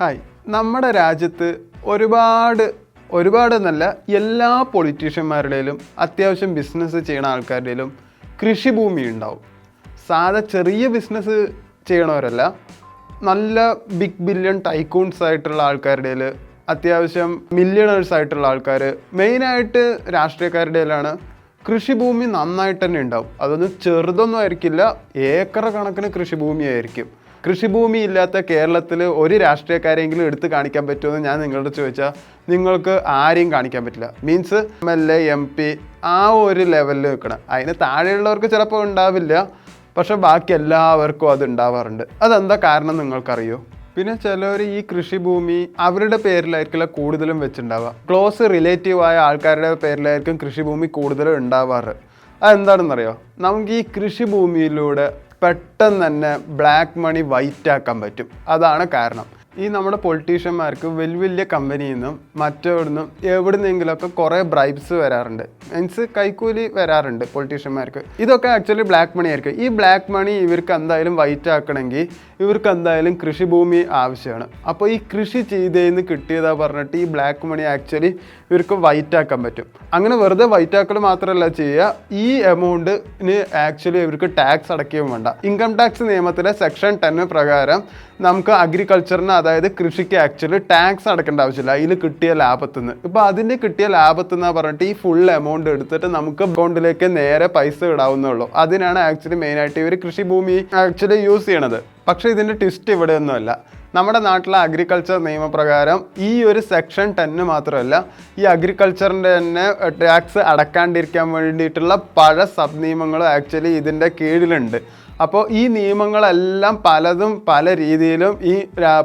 Hi നമ്മുടെ രാജ്യത്ത് ഒരുപാട് ഒരുപാട് നല്ല എല്ലാ പൊളിറ്റീഷ്യന്മാരുടെയിലും അത്യാവശ്യം ബിസിനസ് ചെയ്യണ ആൾക്കാരുടെയിലും കൃഷിഭൂമി ഉണ്ടാവും. സാധാ ചെറിയ ബിസിനസ് ചെയ്യണവരല്ല നല്ല ബിഗ് ബില്യൺ ടൈക്കൂൺസ് ആയിട്ടുള്ള ആൾക്കാരുടെയിൽ അത്യാവശ്യം മില്യണേഴ്സ് ആയിട്ടുള്ള ആൾക്കാർ മെയിനായിട്ട് രാഷ്ട്രീയക്കാരുടെ കൃഷി കൃഷിഭൂമി നന്നായിട്ട് തന്നെ ഉണ്ടാവും. അതൊന്നും ചെറുതൊന്നും ആയിരിക്കില്ല ഏക്കർ കണക്കിന് കൃഷിഭൂമിയായിരിക്കും. കൃഷിഭൂമി ഇല്ലാത്ത കേരളത്തിൽ ഒരു രാഷ്ട്രീയക്കാരെങ്കിലും എടുത്ത് കാണിക്കാൻ പറ്റുമെന്ന് ഞാൻ നിങ്ങളോട് ചോദിച്ചാൽ നിങ്ങൾക്ക് ആരെയും കാണിക്കാൻ പറ്റില്ല. Means M L A M P ആ ഒരു ലെവലിൽ നിൽക്കണം. അതിന് താഴെയുള്ളവർക്ക് ചിലപ്പോൾ ഉണ്ടാവില്ല പക്ഷേ ബാക്കി എല്ലാവർക്കും അത് ഉണ്ടാവാറുണ്ട്. അതെന്താ കാരണം നിങ്ങൾക്കറിയോ? പിന്നെ ചിലവർ ഈ കൃഷിഭൂമി അവരുടെ പേരിലായിരിക്കില്ല കൂടുതലും വെച്ചിട്ടുണ്ടാവുക ക്ലോസ് റിലേറ്റീവ് ആയ ആൾക്കാരുടെ പേരിലായിരിക്കും കൃഷിഭൂമി കൂടുതലും ഉണ്ടാവാറ്. അതെന്താണെന്നറിയോ? നമുക്ക് ഈ കൃഷിഭൂമിയിലൂടെ പെട്ടെന്ന് തന്നെ ബ്ലാക്ക് മണി വൈറ്റ് ആക്കാൻ പറ്റും. അതാണ് കാരണം. ഈ നമ്മുടെ പൊളിറ്റീഷ്യന്മാർക്ക് വലിയ വലിയ കമ്പനിയിൽ നിന്നും മറ്റവിടെ നിന്നും എവിടെ നിന്നെങ്കിലുമൊക്കെ കുറേ ബ്രൈബ്സ് വരാറുണ്ട്. മീൻസ് കൈക്കൂലി വരാറുണ്ട് പൊളിറ്റീഷ്യന്മാർക്ക് ഇതൊക്കെ ആക്ച്വലി ബ്ലാക്ക് മണി ആയിരിക്കും. ഈ ബ്ലാക്ക് മണി ഇവർക്ക് എന്തായാലും വൈറ്റ് ആക്കണമെങ്കിൽ ഇവർക്ക് എന്തായാലും കൃഷിഭൂമി ആവശ്യമാണ്. അപ്പോൾ ഈ കൃഷി ചെയ്തതിന്ന് കിട്ടിയതാ പറഞ്ഞിട്ട് ഈ ബ്ലാക്ക് മണി ആക്ച്വലി ഇവർക്ക് വൈറ്റ് ആക്കാൻ പറ്റും. അങ്ങനെ വെറുതെ വൈറ്റ് ആക്കൽ മാത്രമല്ല ചെയ്യുക ഈ എമൗണ്ടിന് ആക്ച്വലി ഇവർക്ക് ടാക്സ് അടയ്ക്കുകയും വേണ്ട. ഇൻകം ടാക്സ് നിയമത്തിലെ സെക്ഷൻ ടെന്ന് പ്രകാരം നമുക്ക് അഗ്രികൾച്ചറിന് അതായത് കൃഷിക്ക് ആക്ച്വലി ടാക്സ് അടക്കേണ്ട ആവശ്യമില്ല. അതിൽ കിട്ടിയ ലാഭത്തിൽ നിന്ന് ഇപ്പോൾ അതിന് കിട്ടിയ ലാഭത്തിൽ നിന്ന് പറഞ്ഞിട്ട് ഈ ഫുൾ എമൗണ്ട് എടുത്തിട്ട് നമുക്ക് അക്കൗണ്ടിലേക്ക് നേരെ പൈസ ഇടാവുന്നുള്ളൂ അതിനാണ് ആക്ച്വലി മെയിൻ മെയിനായിട്ട് ഇവർ കൃഷിഭൂമി ആക്ച്വലി യൂസ് ചെയ്യണത്. പക്ഷേ ഇതിന്റെ ട്വിസ്റ്റ് ഇവിടെയൊന്നുമല്ല. നമ്മുടെ നാട്ടിലെ അഗ്രികൾച്ചർ നിയമപ്രകാരം ഈ ഒരു സെക്ഷൻ ടെന്ന് മാത്രമല്ല ഈ അഗ്രികൾച്ചറിന്റെ തന്നെ ടാക്സ് അടക്കാണ്ടിരിക്കാൻ വേണ്ടിയിട്ടുള്ള പല സബ് നിയമങ്ങളും ആക്ച്വലി ഇതിന്റെ കീഴിലുണ്ട്. അപ്പോൾ ഈ നിയമങ്ങളെല്ലാം പലതും പല രീതിയിലും ഈ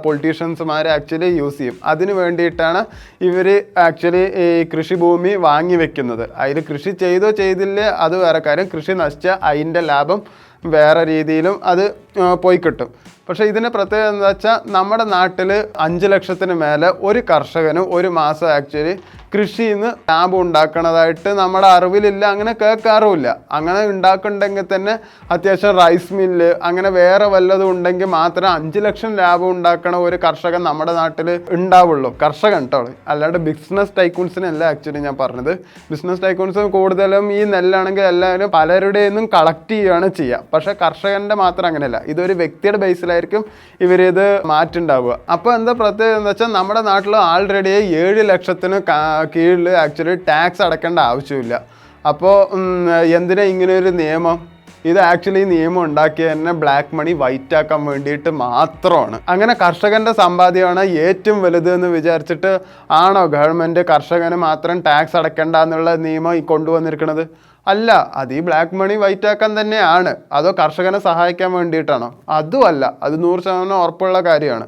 പൊളിറ്റീഷ്യൻസുമാർ ആക്ച്വലി യൂസ് ചെയ്യും. അതിന് വേണ്ടിയിട്ടാണ് ഇവർ ആക്ച്വലി ഈ കൃഷിഭൂമി വാങ്ങി വെക്കുന്നത് അതിൽ കൃഷി ചെയ്തോ ചെയ്തില്ലേ അത് വേറെ കാര്യം. കൃഷി നശിച്ച അതിന്റെ ലാഭം വേറെ രീതിയിലും അത് പോയി കിട്ടും. പക്ഷേ ഇതിന് പ്രത്യേകത എന്താ വെച്ചാൽ നമ്മുടെ നാട്ടിൽ അഞ്ച് ലക്ഷത്തിന് മേലെ ഒരു കർഷകനും ഒരു മാസം ആക്ച്വലി കൃഷിയിൽ നിന്ന് ലാഭം ഉണ്ടാക്കണതായിട്ട് നമ്മുടെ അറിവിലില്ല അങ്ങനെ കേൾക്കാറുമില്ല. അങ്ങനെ ഉണ്ടാക്കുന്നുണ്ടെങ്കിൽ തന്നെ അത്യാവശ്യം റൈസ് മില്ല് അങ്ങനെ വേറെ വല്ലതും ഉണ്ടെങ്കിൽ മാത്രം അഞ്ച് ലക്ഷം ലാഭം ഉണ്ടാക്കണ ഒരു കർഷകൻ നമ്മുടെ നാട്ടിൽ ഉണ്ടാവുള്ളൂ. കർഷകൻ കേട്ടോ അല്ലാണ്ട് ബിസിനസ് ടൈക്കൂൺസിനല്ല ആക്ച്വലി ഞാൻ പറഞ്ഞത്. ബിസിനസ് ടൈക്കൂൺസ് കൂടുതലും ഈ നെല്ലാണെങ്കിൽ എല്ലാവരും പലരുടെയും കളക്ട് ചെയ്യുകയാണ് ചെയ്യുക പക്ഷേ കർഷകന്റെ മാത്രം അങ്ങനെയല്ല. ഇതൊരു വ്യക്തിയുടെ ബേസിലായിരിക്കും ഇവരിത് മാറ്റുണ്ടാവുക. അപ്പോൾ എന്താ പ്രത്യേകത എന്ന് വെച്ചാൽ നമ്മുടെ നാട്ടിൽ ആൾറെഡി ഏഴ് ലക്ഷത്തിന് കീഴിൽ ആക്ച്വലി ടാക്സ് അടക്കേണ്ട ആവശ്യമില്ല. അപ്പോൾ എന്തിനാ ഇങ്ങനെ ഒരു നിയമം? ഇത് ആക്ച്വലി നിയമം ഉണ്ടാക്കിയ തന്നെ ബ്ലാക്ക് മണി വൈറ്റ് ആക്കാൻ വേണ്ടിയിട്ട് മാത്രമാണ്. അങ്ങനെ കർഷകന്റെ സമ്പാദ്യമാണ് ഏറ്റവും വലുത് എന്ന് വിചാരിച്ചിട്ട് ആണോ ഗവൺമെന്റ് കർഷകന് മാത്രം ടാക്സ് അടയ്ക്കണ്ട എന്നുള്ള നിയമം ഈ കൊണ്ടുവന്നിരിക്കുന്നത്? അല്ല അത് ഈ ബ്ലാക്ക് മണി വൈറ്റ് ആക്കാൻ തന്നെയാണ്. അതോ കർഷകനെ സഹായിക്കാൻ വേണ്ടിയിട്ടാണോ? അതുമല്ല അത് നൂറ് ശതമാനം ഉറപ്പുള്ള കാര്യമാണ്.